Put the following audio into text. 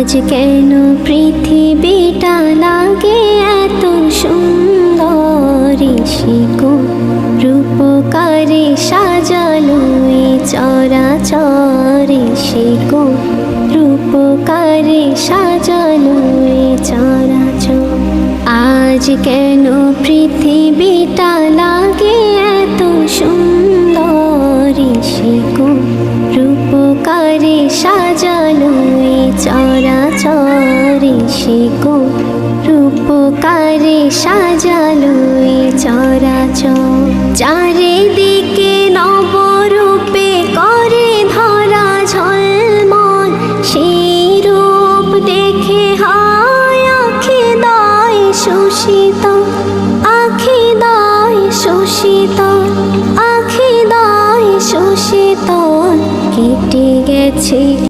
আজ কেন পৃথিবীটা লাগে এত সুন্দর? শিকো রূপকারে সাজালো চরাচরে। শিকো রূপকারে সাজালো চরাচর। আজ কেন পৃথিবীটা লাগে এত সুন্দর? শিকো রূপকারে সাজালো এই চরাচরে শিকো রূপকারে সাজালো এই চরাচর। চারিদিকে নবরূপে করে ধরা ঝলমল, সেই রূপ দেখে হয় আখি দায় শোষিত আখি দায় শোষিত আখি দায় শোষিত। কেটে গেছে